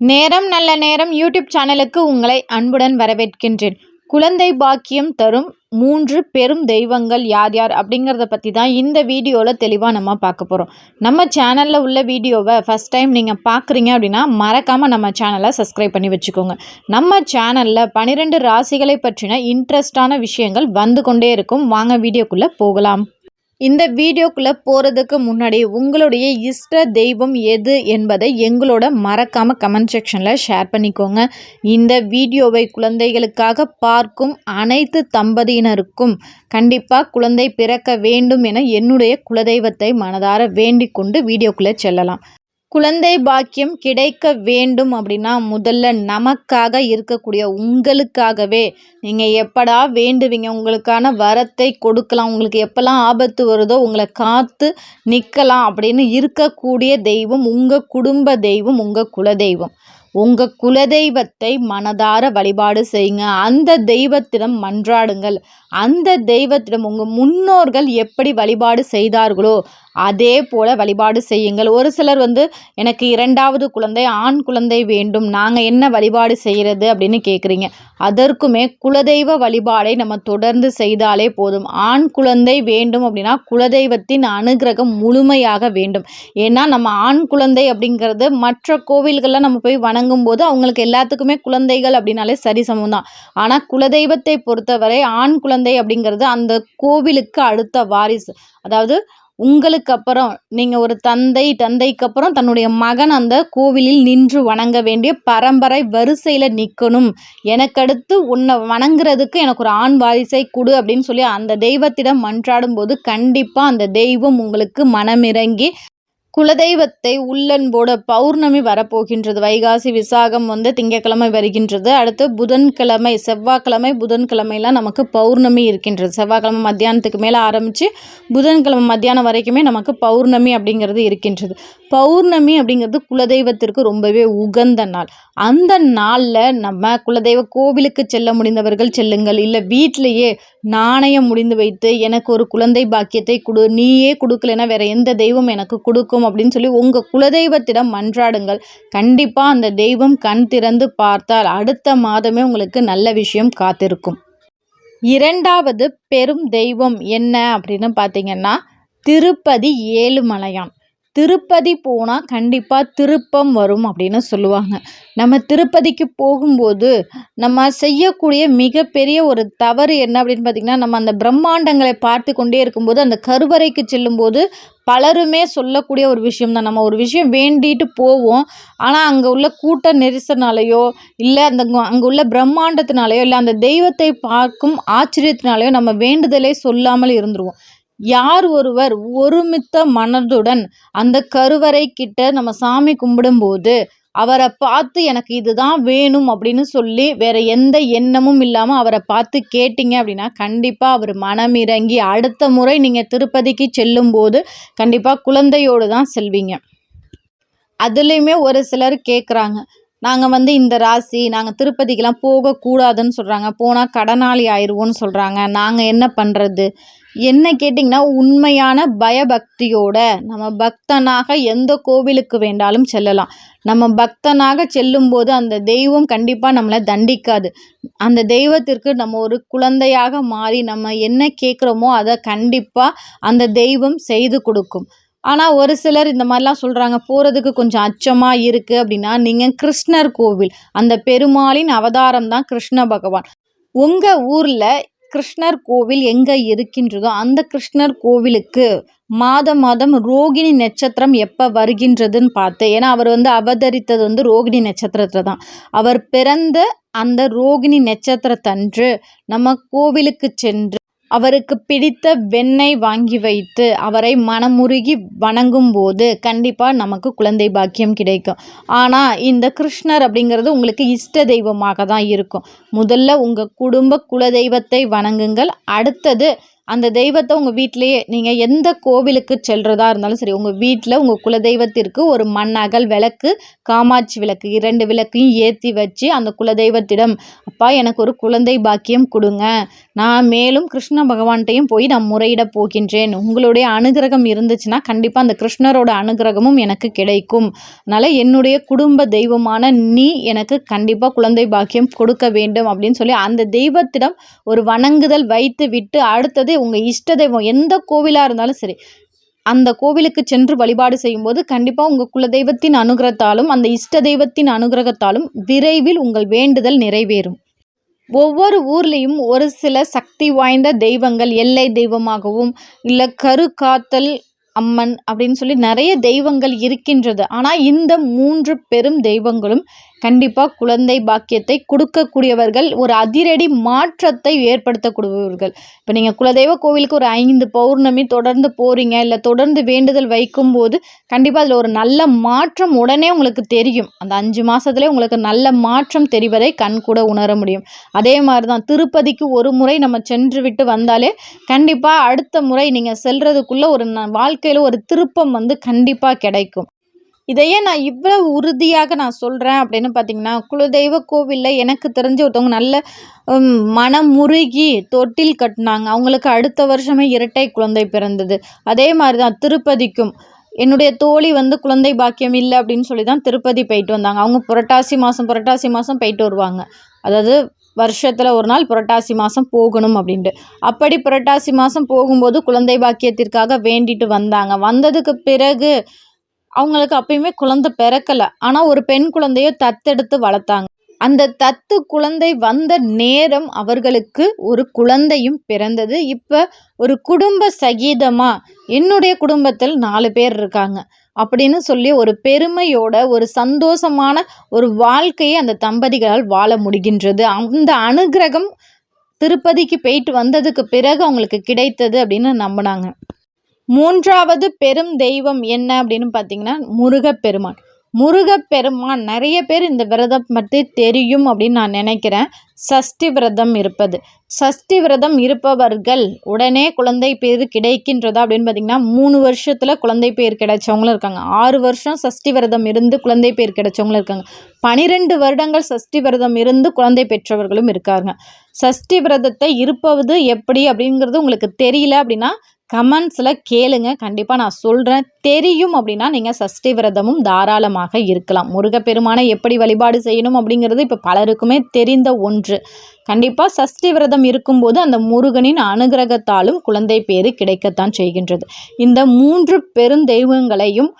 நேரம் நல்ல நேரம் யூடியூப் சேனலுக்கு உங்களை அன்புடன் வரவேற்கின்றேன். குழந்தை பாக்கியம் தரும் மூன்று பெரும் தெய்வங்கள் யார் யார் அப்படிங்கிறத பற்றி தான் இந்த வீடியோவில் தெளிவாக நம்ம பார்க்க போகிறோம் நம்ம சேனலில் உள்ள வீடியோவை ஃபஸ்ட் டைம் நீங்கள் பார்க்குறீங்க அப்படின்னா மறக்காமல் நம்ம சேனலை சப்ஸ்கிரைப் பண்ணி வச்சுக்கோங்க. நம்ம சேனலில் பன்னிரெண்டு ராசிகளை பற்றின இன்ட்ரெஸ்டான விஷயங்கள் வந்து கொண்டே இருக்கும். வாங்க வீடியோக்குள்ளே போகலாம். இந்த வீடியோக்குள்ளே போகிறதுக்கு முன்னாடி உங்களுடைய இஷ்ட தெய்வம் எது என்பதை எங்களோட மறக்காமல் கமெண்ட் செக்ஷனில் ஷேர் பண்ணிக்கோங்க. இந்த வீடியோவை குழந்தைகளுக்காக பார்க்கும் அனைத்து தம்பதியினருக்கும் கண்டிப்பாக குழந்தை பிறக்க வேண்டும் என என்னுடைய குலதெய்வத்தை மனதார வேண்டிக் கொண்டு வீடியோக்குள்ளே செல்லலாம். குழந்தை பாக்கியம் கிடைக்க வேண்டும் அப்படின்னா முதல்ல நமக்காக இருக்கக்கூடிய உங்களுக்காகவே நீங்கள் எப்படா வேண்டுவீங்க? உங்களுக்கான வரத்தை கொடுக்கலாம். உங்களுக்கு எப்போல்லாம் ஆபத்து வருதோ உங்களை காத்து நிற்கலாம் அப்படின்னு இருக்கக்கூடிய தெய்வம் உங்கள் குடும்ப தெய்வம் உங்கள் குலதெய்வம். உங்கள் குலதெய்வத்தை மனதார வழிபாடு செய்யுங்க. அந்த தெய்வத்திடம் மன்றாடுங்கள். அந்த தெய்வத்திடம் உங்கள் முன்னோர்கள் எப்படி வழிபாடு செய்தார்களோ அதே போல் வழிபாடு செய்யுங்கள். ஒரு சிலர் வந்து எனக்கு இரண்டாவது குழந்தை ஆண் குழந்தை வேண்டும். நாங்கள் என்ன வழிபாடு செய்கிறது அப்படின்னு கேட்குறீங்க அதற்குமே குலதெய்வ வழிபாடை நம்ம தொடர்ந்து செய்தாலே போதும். ஆண் குழந்தை வேண்டும் அப்படின்னா குலதெய்வத்தின் அனுகிரகம் முழுமையாக வேண்டும். ஏன்னா நம்ம ஆண் குழந்தை அப்படிங்கிறது மற்ற கோவில்களில் நம்ம போய் வணங்கும் போது அவங்களுக்கு எல்லாத்துக்குமே குழந்தைகள் அப்படின்னாலே சரி சமம் தான். ஆனால் குலதெய்வத்தை பொறுத்தவரை ஆண் குழந்தை அப்படிங்கிறது அந்த கோவிலுக்கு அடுத்த வாரிசு. அதாவது உங்களுக்கு அப்புறம் நீங்கள் ஒரு தந்தை தந்தைக்கு அப்புறம் தன்னுடைய மகன் அந்த கோவிலில் நின்று வணங்க வேண்டிய பரம்பரை வரிசையில் நிற்கணும் எனக்கடுத்து உன்னை வணங்குறதுக்கு எனக்கு ஒரு ஆண் வாரிசை கொடு அப்படின்னு சொல்லி அந்த தெய்வத்திடம் மன்றாடும் போது கண்டிப்பாக அந்த தெய்வம் உங்களுக்கு மனமிறங்கி குலதெய்வத்தை உள்ளன்போட பௌர்ணமி வரப்போகின்றது. வைகாசி விசாகம் வந்து திங்கக்கிழமை வருகின்றது. அடுத்து புதன்கிழமை செவ்வாய்க்கிழமை புதன்கிழமைலாம் நமக்கு பௌர்ணமி இருக்கின்றது. செவ்வாய்க்கிழமை மத்தியானத்துக்கு மேலே ஆரம்பித்து புதன்கிழமை மத்தியானம் வரைக்குமே நமக்கு பௌர்ணமி அப்படிங்கிறது இருக்கின்றது. பௌர்ணமி அப்படிங்கிறது குலதெய்வத்திற்கு ரொம்பவே உகந்த நாள். அந்த நாளில் நம்ம குலதெய்வ கோவிலுக்கு செல்ல முடிந்தவர்கள் செல்லுங்கள். இல்லை வீட்டிலையே நாணயம் முடிந்து வைத்து எனக்கு ஒரு குழந்தை பாக்கியத்தை கொடு நீயே கொடுக்கலனா வேற எந்த தெய்வம் எனக்கு கொடுக்கும் அப்படின்னு சொல்லி உங்கள் குலதெய்வத்திடம் மன்றாடுங்கள். கண்டிப்பாக அந்த தெய்வம் கண் திறந்து பார்த்தால் அடுத்த மாதமே உங்களுக்கு நல்ல விஷயம் காத்திருக்கும். இரண்டாவது பெரும் தெய்வம் என்ன அப்படின்னு பார்த்தீங்கன்னா திருப்பதி ஏழுமலையான். திருப்பதி போனால் கண்டிப்பாக திருப்பம் வரும் அப்படின்னு சொல்லுவாங்க. நம்ம திருப்பதிக்கு போகும்போது நம்ம செய்யக்கூடிய மிகப்பெரிய ஒரு தவறு என்ன அப்படின்னு பார்த்திங்கன்னா நம்ம அந்த பிரம்மாண்டங்களை பார்த்து கொண்டே இருக்கும்போது அந்த கருவறைக்கு செல்லும்போது பலருமே சொல்லக்கூடிய ஒரு விஷயம் தான் நம்ம ஒரு விஷயம் வேண்டிட்டு போவோம். ஆனால் அங்கே உள்ள கூட்ட நெரிசனாலேயோ இல்லை அந்த அங்கே உள்ள பிரம்மாண்டத்தினாலேயோ இல்லை அந்த தெய்வத்தை பார்க்கும் ஆச்சரியத்தினாலேயோ நம்ம வேண்டுதலை சொல்லாமல் இருந்துருவோம். யார் ஒருவர் ஒருமித்த மனதுடன் அந்த கருவறை கிட்ட நம்ம சாமி கும்பிடும்போது அவரை பார்த்து எனக்கு இதுதான் வேணும் அப்படின்னு சொல்லி வேற எந்த எண்ணமும் இல்லாமல் அவரை பார்த்து கேட்டிங்க அப்படின்னா கண்டிப்பாக அவர் மனம் இறங்கி அடுத்த முறை நீங்கள் திருப்பதிக்கு செல்லும்போது கண்டிப்பாக குழந்தையோடு தான் செல்வீங்க. அதுலேயுமே ஒரு சிலர் கேட்குறாங்க நாங்கள் வந்து இந்த ராசி நாங்கள் திருப்பதிக்கெலாம் போகக்கூடாதுன்னு சொல்கிறாங்க போனால் கடனாளி ஆயிடுவோன்னு சொல்கிறாங்க நாங்கள் என்ன பண்ணுறது என்ன கேட்டிங்கன்னா உண்மையான பயபக்தியோட நம்ம பக்தனாக எந்த கோவிலுக்கு வேண்டாலும் செல்லலாம். நம்ம பக்தனாக செல்லும்போது அந்த தெய்வம் கண்டிப்பாக நம்மளை தண்டிக்காது. அந்த தெய்வத்திற்கு நம்ம ஒரு குழந்தையாக மாறி நம்ம என்ன கேட்குறோமோ அதை கண்டிப்பாக அந்த தெய்வம் செய்து கொடுக்கும். ஆனால் ஒரு சிலர் இந்த மாதிரிலாம் சொல்கிறாங்க போகிறதுக்கு கொஞ்சம் அச்சமாக இருக்குது அப்படின்னா நீங்கள் கிருஷ்ணர் கோவில் அந்த பெருமாளின் அவதாரம் தான் கிருஷ்ண பகவான். உங்கள் ஊரில் கிருஷ்ணர் கோவில் எங்கே இருக்கின்றதோ அந்த கிருஷ்ணர் கோவிலுக்கு மாதம் மாதம் ரோகிணி நட்சத்திரம் எப்போ வருகின்றதுன்னு பார்த்து ஏன்னா அவர் வந்து அவதரித்தது வந்து ரோகிணி நட்சத்திரத்தில் தான். அவர் பிறந்த அந்த ரோகிணி நட்சத்திரத்தன்று நம்ம கோவிலுக்கு சென்று அவருக்கு பிடித்த வெண்ணை வாங்கி வைத்து அவரை மனமுருகி வணங்கும் போது கண்டிப்பாக நமக்கு குழந்தை பாக்கியம் கிடைக்கும். ஆனால் இந்த கிருஷ்ணர் அப்படிங்கிறது உங்களுக்கு இஷ்ட தெய்வமாக தான் இருக்கும். முதல்ல உங்கள் குடும்ப குலதெய்வத்தை வணங்குங்கள். அடுத்தது அந்த தெய்வத்தை உங்கள் வீட்டிலேயே நீங்கள் எந்த கோவிலுக்கு செல்கிறதா இருந்தாலும் சரி உங்கள் வீட்டில் உங்கள் குலதெய்வத்திற்கு ஒரு மண் அகல் விளக்கு காமாட்சி விளக்கு இரண்டு விளக்கையும் ஏற்றி வச்சு அந்த குலதெய்வத்திடம் அப்பா எனக்கு ஒரு குழந்தை பாக்கியம் கொடுங்க. நான் மேலும் கிருஷ்ண பகவான்கிட்டையும் போய் நான் முறையிட போகின்றேன். உங்களுடைய அனுகிரகம் இருந்துச்சுன்னா கண்டிப்பாக அந்த கிருஷ்ணரோட அனுகிரகமும் எனக்கு கிடைக்கும். அதனால் என்னுடைய குடும்ப தெய்வமான நீ எனக்கு கண்டிப்பாக குழந்தை பாக்கியம் கொடுக்க வேண்டும். அப்படின்னு சொல்லி அந்த தெய்வத்திடம் ஒரு வணங்குதல் வைத்து விட்டு அடுத்தது உங்கள் இஷ்ட தெய்வம் எந்த கோவிலாக இருந்தாலும் சரி அந்த கோவிலுக்கு சென்று வழிபாடு செய்யும்போது கண்டிப்பாக உங்கள் குலதெய்வத்தின் அனுகிரகத்தாலும் அந்த இஷ்ட தெய்வத்தின் அனுகிரகத்தாலும் விரைவில் உங்கள் வேண்டுதல் நிறைவேறும். ஒவ்வொரு ஊர்லேயும் ஒரு சில சக்தி வாய்ந்த தெய்வங்கள் எல்லை தெய்வமாகவும் இல்லை கருக்காத்தல் அம்மன் அப்படின்னு சொல்லி நிறைய தெய்வங்கள் இருக்கின்றது. ஆனால் இந்த மூன்று பெரும் தெய்வங்களும் கண்டிப்பாக குழந்தை பாக்கியத்தை கொடுக்கக்கூடியவர்கள் ஒரு அதிரடி மாற்றத்தை ஏற்படுத்தக்கூடியவர்கள். இப்போ நீங்கள் குலதெய்வ கோவிலுக்கு ஒரு ஐந்து பௌர்ணமி தொடர்ந்து போகிறீங்க இல்லை தொடர்ந்து வேண்டுதல் வைக்கும்போது கண்டிப்பாக அதில் ஒரு நல்ல மாற்றம் உடனே உங்களுக்கு தெரியும். அந்த அஞ்சு மாதத்துலேயே உங்களுக்கு நல்ல மாற்றம் தெரிவதை கண் கூட உணர முடியும். அதே மாதிரி தான் திருப்பதிக்கு ஒரு முறை நம்ம சென்று விட்டு வந்தாலே கண்டிப்பாக அடுத்த முறை நீங்கள் செல்றதுக்குள்ளே ஒரு வாழ்க்கையில் ஒரு திருப்பம் வந்து கண்டிப்பாக கிடைக்கும். இதையே நான் இவ்வளவு உறுதியாக நான் சொல்கிறேன் அப்படின்னு பார்த்தீங்கன்னா குலதெய்வ கோவிலில் எனக்கு தெரிஞ்ச ஒருத்தவங்க நல்ல மனம் முருகி தொட்டில் கட்டினாங்க. அவங்களுக்கு அடுத்த வருஷமே இரட்டை குழந்தை பிறந்தது. அதே மாதிரி தான் திருப்பதிக்கும். என்னுடைய தோழி வந்து குழந்தை பாக்கியம் இல்லை அப்படின்னு சொல்லி தான் திருப்பதி போயிட்டு வந்தாங்க. அவங்க புரட்டாசி மாதம் புரட்டாசி மாதம் போயிட்டு வருவாங்க. அதாவது வருஷத்தில் ஒரு நாள் புரட்டாசி மாதம் போகணும் அப்படின்ட்டு. அப்படி புரட்டாசி மாதம் போகும்போது குழந்தை பாக்கியத்திற்காக வேண்டிட்டு வந்தாங்க. வந்ததுக்கு பிறகு அவங்களுக்கு அப்பயுமே குழந்தை பிறக்கலை. ஆனால் ஒரு பெண் குழந்தையை தத்தெடுத்து வளர்த்தாங்க. அந்த தத்து குழந்தை வந்த நேரம் அவர்களுக்கு ஒரு குழந்தையும் பிறந்தது. இப்போ ஒரு குடும்ப சகீதமாக என்னுடைய குடும்பத்தில் நாலு பேர் இருக்காங்க. அப்படின்னு சொல்லி ஒரு பெருமையோட ஒரு சந்தோஷமான ஒரு வாழ்க்கையை அந்த தம்பதிகளால் வாழ முடிகின்றது. அந்த அனுகிரகம் திருப்பதிக்கு போயிட்டு வந்ததுக்கு பிறகு அவங்களுக்கு கிடைத்தது அப்படின்னு நம்பினாங்க. மூன்றாவது பெரும் தெய்வம் என்ன அப்படின்னு பார்த்தீங்கன்னா முருகப்பெருமான். முருகப்பெருமான் நிறைய பேர் இந்த விரதம் பற்றி தெரியும் அப்படின்னு நான் நினைக்கிறேன். சஷ்டி விரதம் இருப்பது. சஷ்டி விரதம் இருப்பவர்கள் உடனே குழந்தை பேர் கிடைக்கின்றதா அப்படின்னு பார்த்தீங்கன்னா மூணு வருஷத்தில் குழந்தை பேர் கிடைச்சவங்களும் இருக்காங்க. ஆறு வருஷம் சஷ்டி விரதம் இருந்து குழந்தை பேர் கிடைச்சவங்களும் இருக்காங்க. பனிரெண்டு வருடங்கள் சஷ்டி விரதம் இருந்து குழந்தை பெற்றவர்களும் இருக்காங்க. சஷ்டி விரதத்தை இருப்பது எப்படி அப்படிங்கிறது உங்களுக்கு தெரியல அப்படின்னா கமெண்ட்ஸில் கேளுங்க. கண்டிப்பாக நான் சொல்கிறேன் தெரியும் அப்படின்னா நீங்கள் சஷ்டி விரதமும் தாராளமாக இருக்கலாம். முருகப்பெருமானை எப்படி வழிபாடு செய்யணும் அப்படிங்கிறது இப்போ பலருக்குமே தெரிந்த ஒன்று. கண்டிப்பாக சஷ்டி விரதம் இருக்கும்போது அந்த முருகனின் அனுகிரகத்தாலும் குழந்தை பேறு கிடைக்கத்தான் செய்கின்றது. இந்த மூன்று பெருந்தெய்வங்களையும்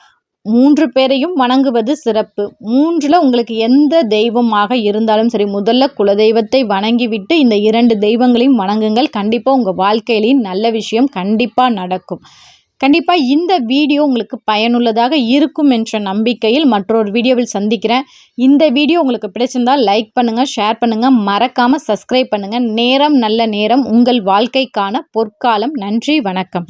மூன்று பேரையும் வணங்குவது சிறப்பு. மூன்றில் உங்களுக்கு எந்த தெய்வமாக இருந்தாலும் சரி முதல்ல குலதெய்வத்தை வணங்கிவிட்டு இந்த இரண்டு தெய்வங்களையும் வணங்குங்கள். கண்டிப்பாக உங்கள் வாழ்க்கையிலையும் நல்ல விஷயம் கண்டிப்பாக நடக்கும். கண்டிப்பாக இந்த வீடியோ உங்களுக்கு பயனுள்ளதாக இருக்கும் என்ற நம்பிக்கையில் மற்றொரு வீடியோவில் சந்திக்கிறேன். இந்த வீடியோ உங்களுக்கு பிடிச்சிருந்தால் லைக் பண்ணுங்கள் ஷேர் பண்ணுங்கள் மறக்காமல் சப்ஸ்கிரைப் பண்ணுங்கள் நேரம் நல்ல நேரம் உங்கள் வாழ்க்கைக்கான பொற்காலம். நன்றி வணக்கம்.